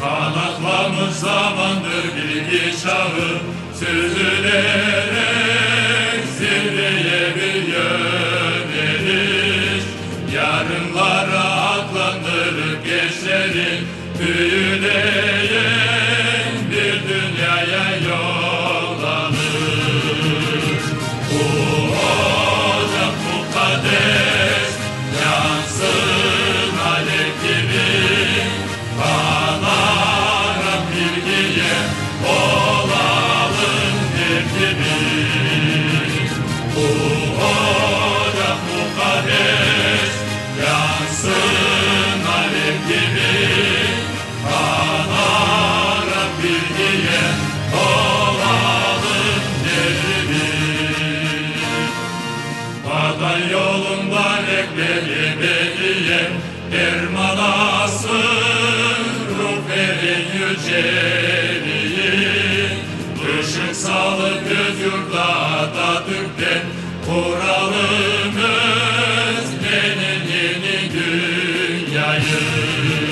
Kanatlamış zamandır bilgi çağı Süzülerek zirveye bir yöneliş Yarınlara atlandırıp gençlerin Büyüleyen Dermanasın ruh verin yüce Kuralımız benim yeni dünyayı.